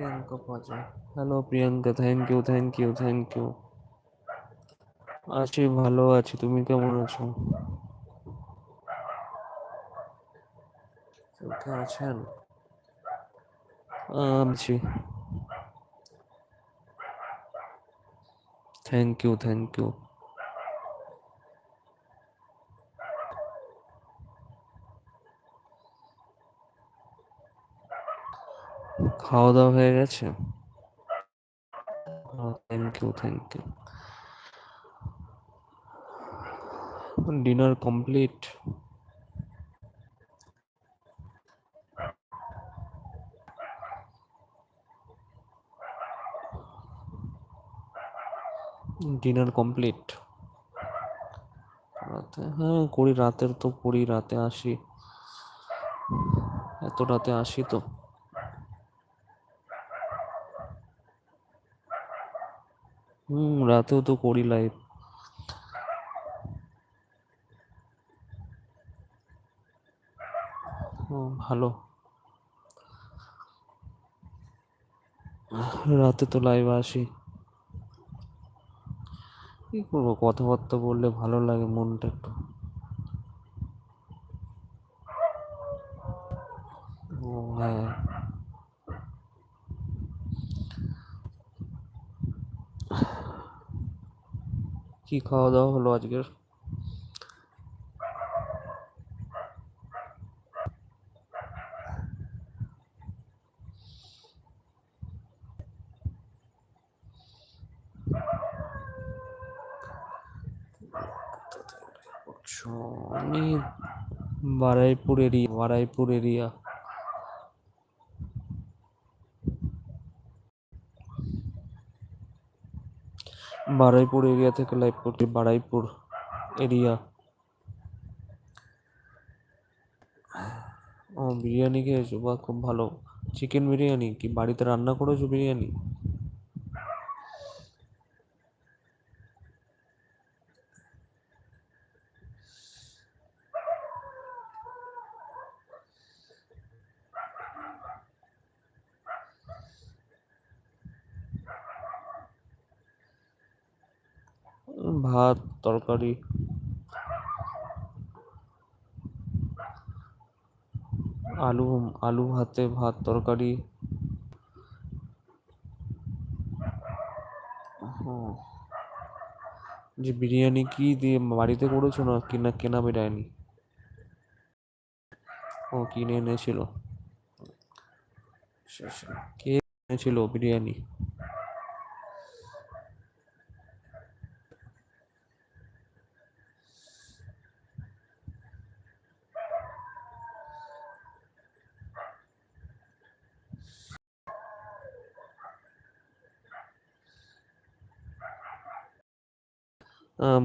Priyanka Paja hello Priyanka thank you thank you thank you আছি, ভালো আছি। তুমি কেমন আছো? আছেন? আছি। থ্যাংক ইউ থ্যাংক ইউ খাওয়া দাওয়া হয়ে গেছে? Thank you thank you dinner complete dinner complete রাতে হ্যাঁ করি, রাতের তো করি, রাতে আসি। এত রাতে আসি তো। হুম, রাতেও তো করি লাইভ ভালো। রাতে তো লাইভ আসি। কি করব, কথাবার্তা বললে ভালো লাগে মনটা একটু ও হ্যাঁ কি খাওয়া দাওয়া হলো আজকের? Baruipur area Baruipur area. Baruipur area থেকে লাইভ করছি বারাইপুর এরিয়া। ও, বিরিয়ানি খেয়েছো? বা খুব ভালো। চিকেন বিরিয়ানি কি বাড়িতে রান্না করেছ বিরিয়ানি? ভাত, তরকারি। আলু আলু ভাতে ভাত, তরকারি। যে বিরিয়ানি কি দিয়ে বাড়িতে করেছ না কিনা কেনা বিরিয়ানি ও, কিনে এনেছিল। কে এনেছিল বিরিয়ানি?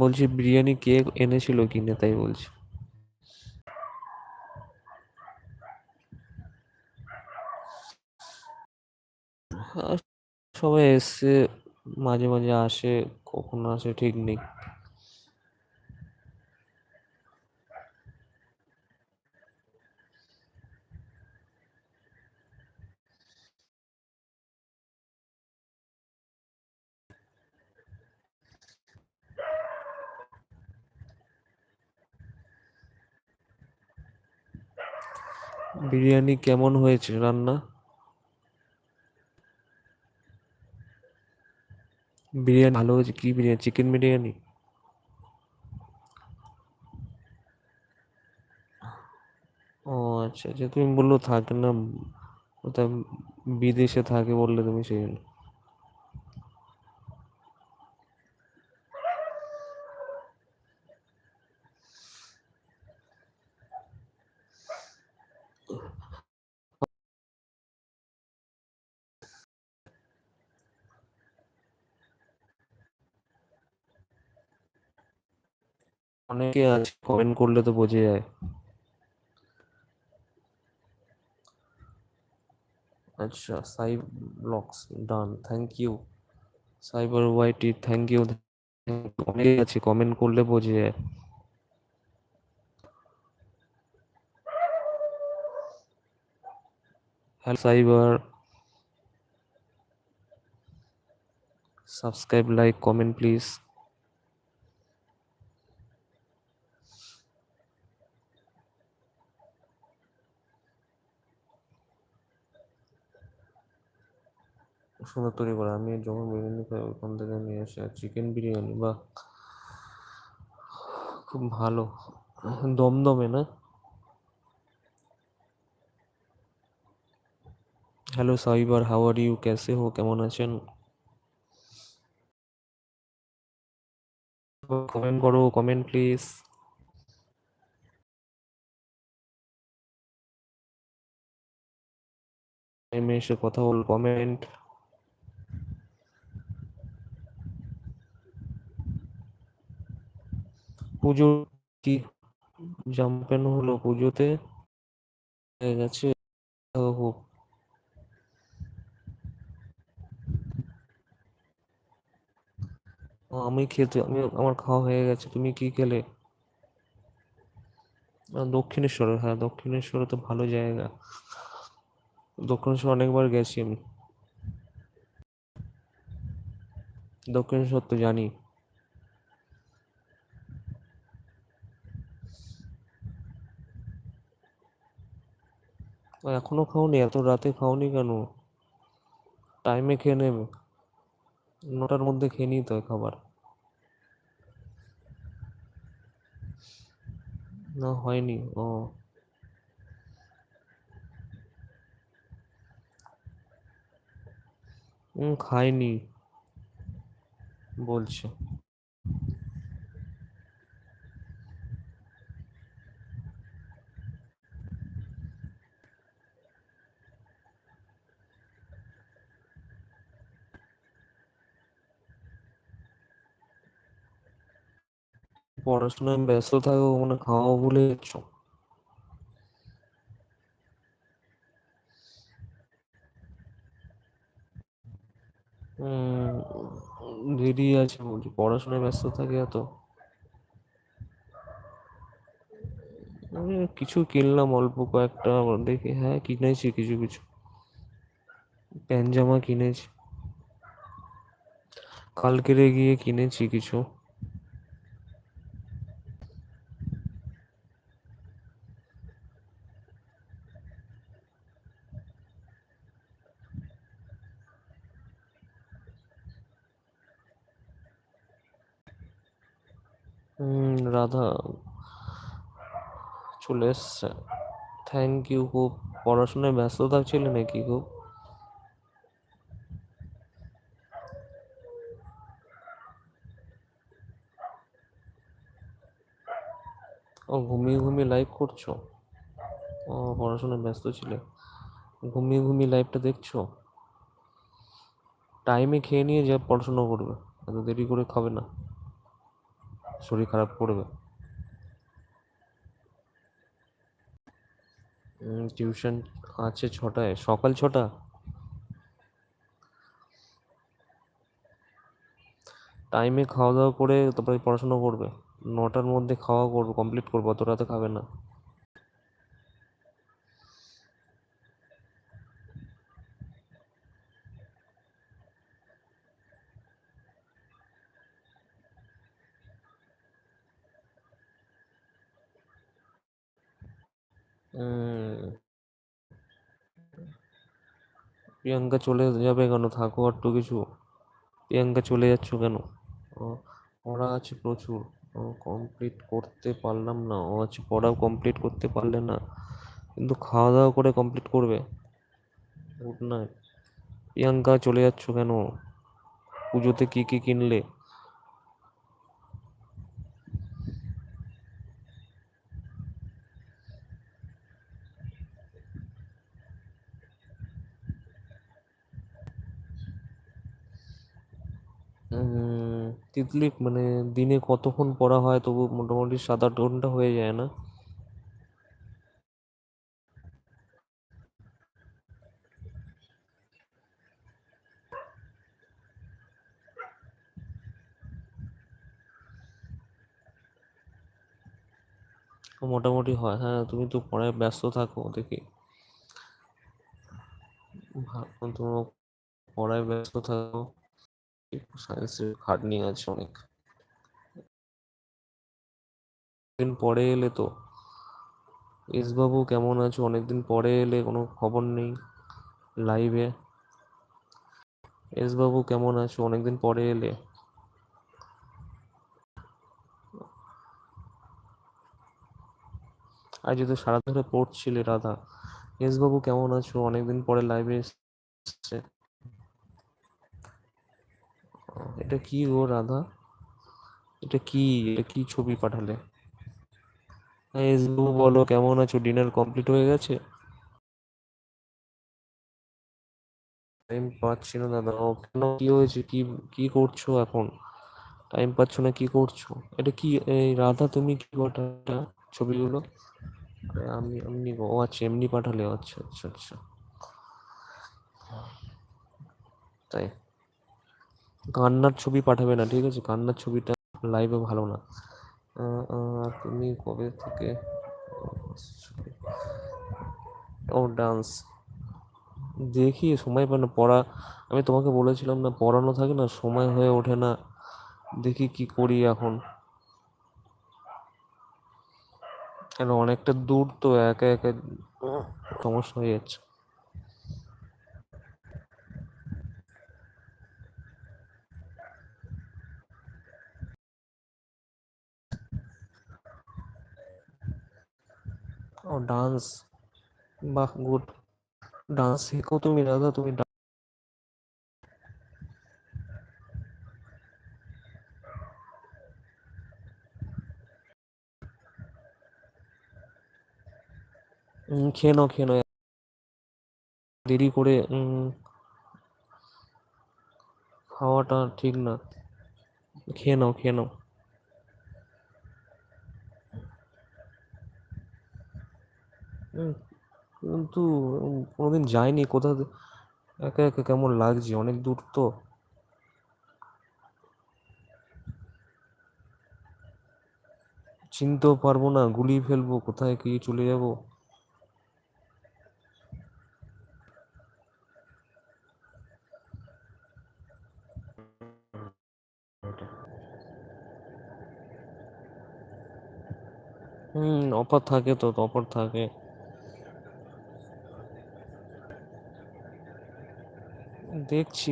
বলছি বিরিয়ানি কে এনেছিল কি না তাই বলছি। সবাই এসছে, মাঝে মাঝে আসে, কখন আসে ঠিক নেই। বিরিয়ানি কেমন হয়েছে রান্না? বিরিয়ানি ভালো হয়েছে? কি বিরিয়ানি? চিকেন বিরিয়ানি? ও আচ্ছা আচ্ছা তুমি বলল থাকে না ওটা বিদেশে থাকে বললে তুমি সেই অনেকে আছে কমেন্ট করলে তো বোঝা যায়। আচ্ছা Sai blogs done thank you Cyber YT thank you অনেকে আছে কমেন্ট করলে বোঝা যায়। Hello Cyber. Subscribe like comment please সুন্দর তৈরি করে। আমি যখন বিরিয়ানি খাই, ওখান থেকে নিয়ে আসি আর চিকেন বিরিয়ানি, বা খুব ভালো। দমদমে না? Hello Cyber how are you ক্যাসে হো, কেমন আছেন? কমেন্ট করো কমেন্ট প্লিজ এমে এসে কথা বল কমেন্ট পুজো কি জাম্পেন হলো পুজোতে? হয়ে গেছে। আমি খেতে, আমি, আমার খাওয়া হয়ে গেছে। তুমি কি খেলে? দক্ষিণেশ্বরে হ্যাঁ দক্ষিণেশ্বরে তো ভালো জায়গা। দক্ষিণেশ্বর অনেকবার গেছি আমি। দক্ষিণেশ্বর তো জানি। ও, এখনও খাওনি এত রাতে খাওনি কেন? টাইমে খেয়ে নেবে। নটার মধ্যে খেয়ে নিতে হয় খাবার। না হয়নি ও। খাইনি বলছে। পড়াশোনায় ব্যস্ত থাকো মানে খাওয়া ভুলে যাচ্ছ। দেরি আছে বলছি, পড়াশোনায় ব্যস্ত থাকে এত। কিছু কিনলাম অল্প কয়েকটা দেখি হ্যাঁ কিনেছি কিছু কিছু। প্যান্ট জামা কিনেছি। কালকেরে গিয়ে কিনেছি কিছু হুম রাধা চলে এসছে। থ্যাংক ইউ খুব পড়াশোনায় ব্যস্ত থাকছিলে নাকি খুব? ও, ঘুমিয়ে ঘুমিয়ে লাইভ করছ? ও, পড়াশোনায় ব্যস্ত ছিলে। ঘুমিয়ে ঘুমিয়ে লাইভটা দেখছ? টাইমে খেয়ে নিয়ে যা পড়াশোনা করবে। এত দেরি করে খাবে না। শরীর খারাপ করবে। টিউশন আছে ছটায়। সকাল ছটা? টাইমে খাওয়া দাওয়া করে তারপরে পড়াশোনা করবে। নটার মধ্যে খাওয়া করবে কমপ্লিট করবে, অত রাতে খাবে না। প্রিয়াঙ্কা চলে যাবে কেন? থাকো আর তো কিছু। প্রিয়াঙ্কা চলে যাচ্ছ কেন? পড়া আছে প্রচুর। কমপ্লিট করতে পারলাম না। ও আছে, পড়াও কমপ্লিট করতে পারলে না। কিন্তু খাওয়া দাওয়া করে কমপ্লিট করবে? Good night. প্রিয়াঙ্কা চলে যাচ্ছ কেন? পুজোতে কী কী কিনলে? উম, মানে দিনে কতক্ষণ পড়া হয় তবু মোটামুটি সাত আট ঘণ্টা হয়ে যায় না। মোটামুটি হয় হ্যাঁ তুমি তো পড়ায় ব্যস্ত থাকো দেখি। ভা- তুমি পড়ায় ব্যস্ত থাকো। সায়েন্সের খাটনি আছে অনেক। দিন পরে এলে তো। বাবু কেমন আছো? অনেকদিন পরে এলে কোনো খবর নেই লাইভে বাবু কেমন আছো? অনেকদিন পরে এলে। আজ তো সারা ধরে পড়ছিলে রাধা। বাবু কেমন আছো? অনেকদিন পরে লাইভে এসছে। এটা কি গো রাধা? এটা কি? এটা কি ছবি পাঠালে? বলো, কেমন আছো? ডিনার কমপ্লিট হয়ে গেছে? টাইম পাচ্ছি না দাদা। ও কেন? কি হয়েছে? কি কি করছ এখন? টাইম পাচ্ছ না, কি করছ? এটা কি, এই রাধা, তুমি কি পাঠালে ছবিগুলো? আমি এমনি ও আচ্ছা এমনি পাঠালে। আচ্ছা আচ্ছা আচ্ছা। তাই। কান্নার ছবি পাঠাবে না ঠিক আছে? কান্নার ছবিটা লাইভে ভালো না। আহ, তুমি কবে থেকে ও ডান্স দেখি সময় পাই না পড়া আমি তোমাকে বলেছিলাম না পড়ানো থাকে না সময় হয়ে ওঠে না। দেখি কি করি এখন। অনেকটা দূর তো একা একা সমস্যা হয়ে যাচ্ছে। ও ডান্স বাহ গুড ডান্স শেখো তুমি দাদা তুমি খেয়ে নাও খেয়ে নাও। দেরি করে খাওয়াটা ঠিক না। খেয়ে নাও খেয়ে নাও। কিন্তু কোনোদিন যাইনি। কোথা থে- একা একা কেমন লাগছে? অনেক দূর তো। চিনতেও পারব না, গুলিয়ে ফেলব, কোথায় কি চলে যাব? হুম অফার থাকে তো অফার থাকে। দেখছি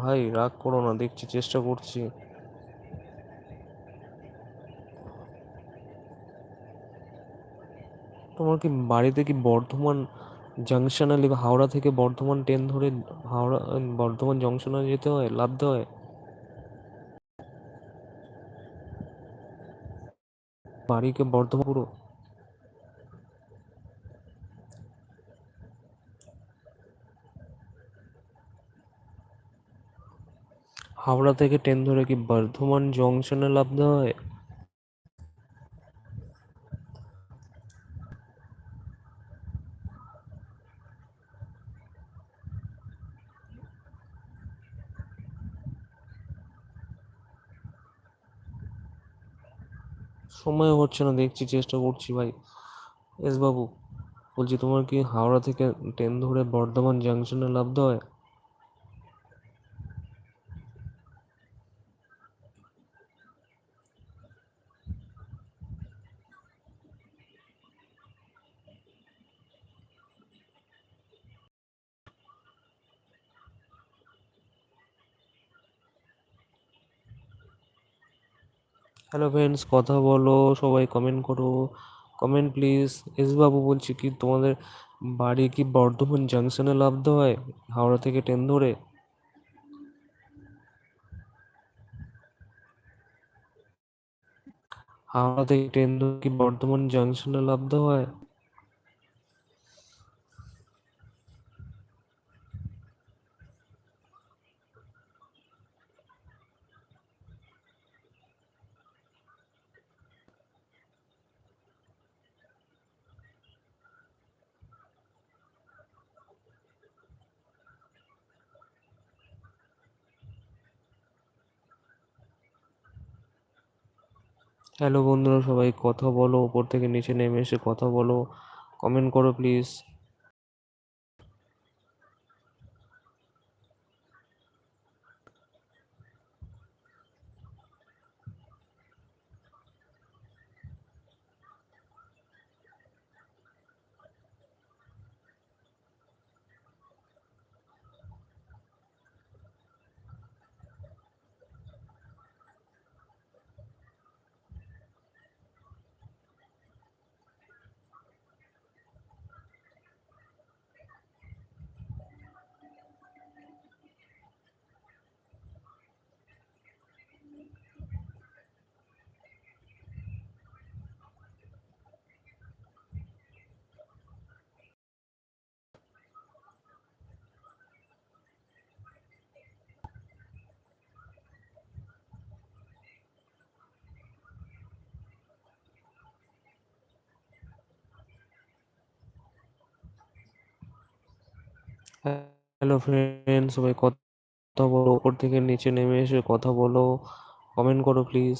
ভাই রাগ করো না, দেখছি, চেষ্টা করছি। তোমার কি বাড়িতে কি বর্ধমান জাংশনে বা হাওড়া থেকে বর্ধমান ট্রেন ধরে হাওড়া বর্ধমান জংশনে যেতে হয় লাভতে হয়? বাড়িকে বর্ধমান পুরো? হাওড়া থেকে ট্রেন ধরে কি বর্ধমান জংশনে লাভতে হয়? সময় হচ্ছে না, দেখছি চেষ্টা করছি ভাই। এস বাবু, বলছি তোমার কি হাওড়া থেকে ট্রেন ধরে বর্ধমান জাংশনে লাভতে হয়? হ্যালো ফ্রেন্ডস কথা বলো, সবাই কমেন্ট করো। কমেন্ট প্লিজ এসবাবু বলছি কি, তোমাদের বাড়ি কি বর্ধমান জাংশনে লাভতে হয়? হাওড়া থেকে ট্রেন ধরে? হাওড়া থেকে ট্রেন ধরে কি বর্ধমান জাংশনে লাভতে হয়? হ্যালো বন্ধুরা, সবাই কথা বলো, উপর থেকে নিচে নেমে এসে কথা বলো। কমেন্ট করো প্লিজ হ্যালো ফ্রেন্ড সবাই কথা বলো ওপর থেকে নিচে নেমে এসে কথা বলো কমেন্ট করো প্লিজ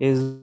is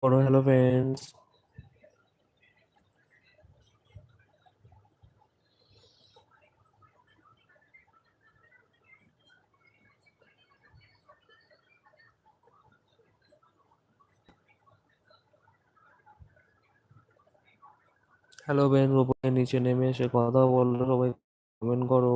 করো হ্যালো ফ্রেন্ডস হ্যালো বেন উপরে নিচে নেমে এসে কথা বলো সবাই কমেন্ট করো।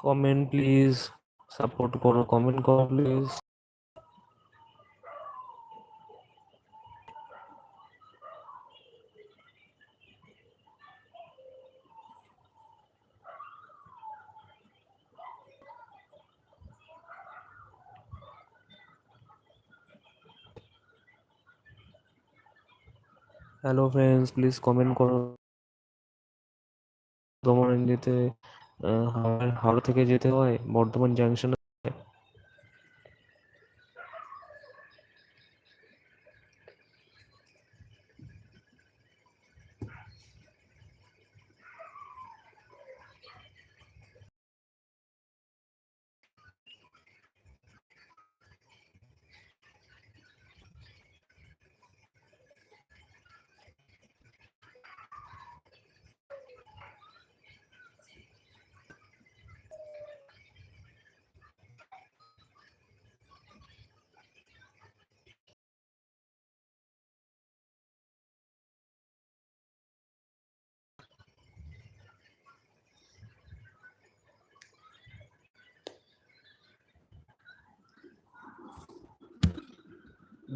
কমেন্ট প্লিজ সাপোর্ট করো কমেন্ট করো please hello friends please comment করো. যেতে আহ, হাওড়া থেকে যেতে হয়। বর্ধমান জাংশনে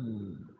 嗯。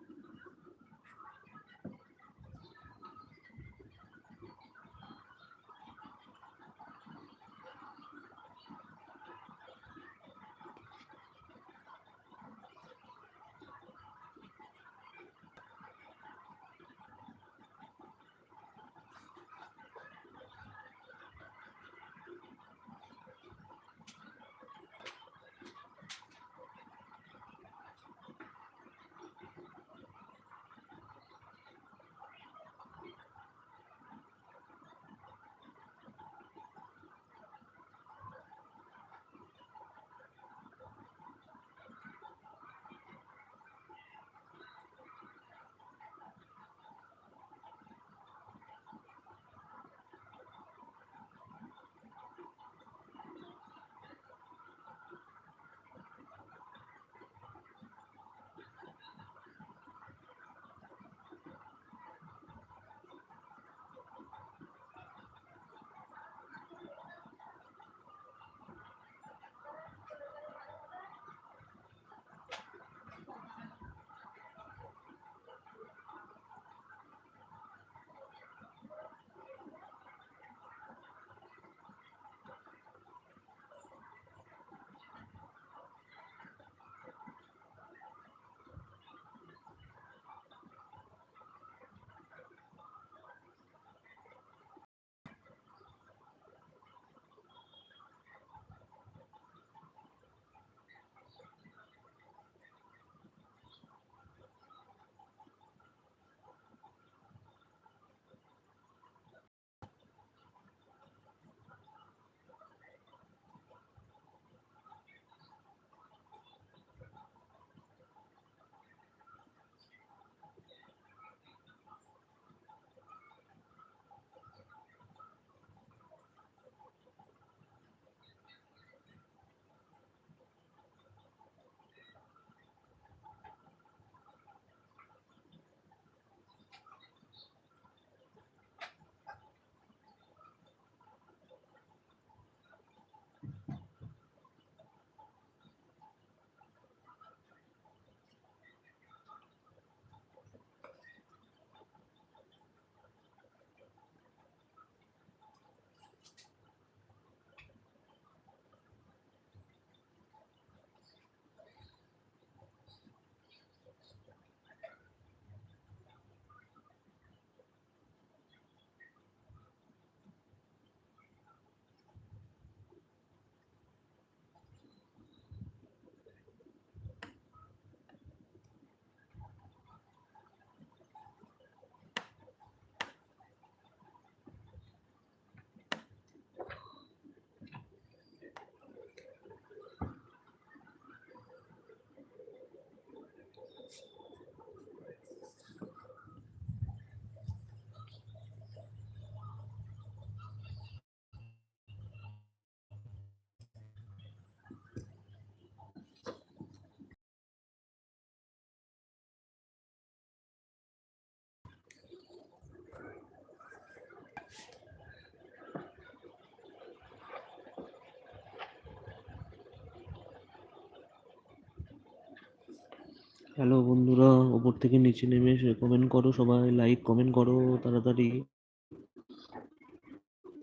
হ্যালো বন্ধুরা, ওপর থেকে নিচে নেমে এসে কমেন্ট করো সবাই লাইক কমেন্ট করো তাড়াতাড়ি।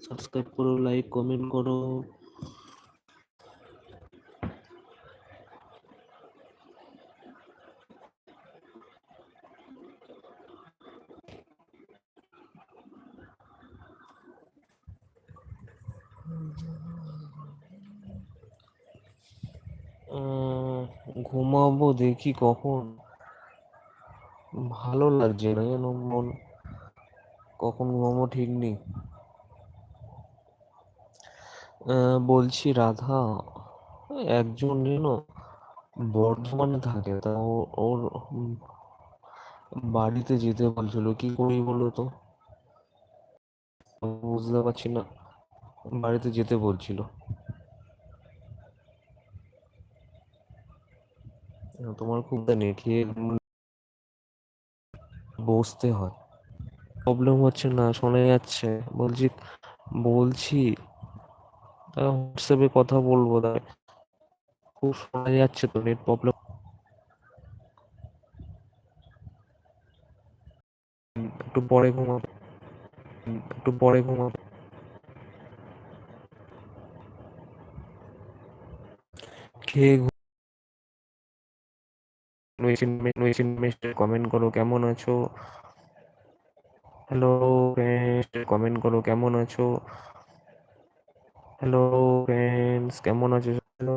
সাবস্ক্রাইব করো লাইক কমেন্ট করো উম, ঘুমাবো দেখি কখন। ভালো লাগছে না যেন মন। কখন ঘুমাবো ঠিক নেই। বলছি রাধা, একজন যেন বর্ধমানে থাকে, তা ওর বাড়িতে যেতে বলছিল। কি করি বলো তো? বুঝতে পারছি না। বাড়িতে যেতে বলছিল। তোমার খুব খেয়ে বসতে হয়। প্রবলেম হচ্ছে না, শোনা যাচ্ছে। বলছি বলছি হোয়াটসঅ্যাপে কথা বলব, তাই খুব শোনা যাচ্ছে তো নেট প্রবলেম একটু পরে ঘুমাবো। একটু পরে ঘুমাবো। খেয়ে কমেন্ট করো কেমন আছো? হ্যালো কমেন্ট করো কেমন আছো? হ্যালো ফ্রেন্ডস কেমন আছো? হ্যালো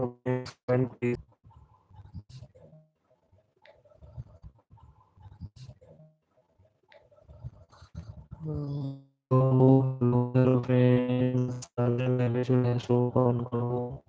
হ্যালো ফ্রেন্ডস চলে আসো কমেন্ট করো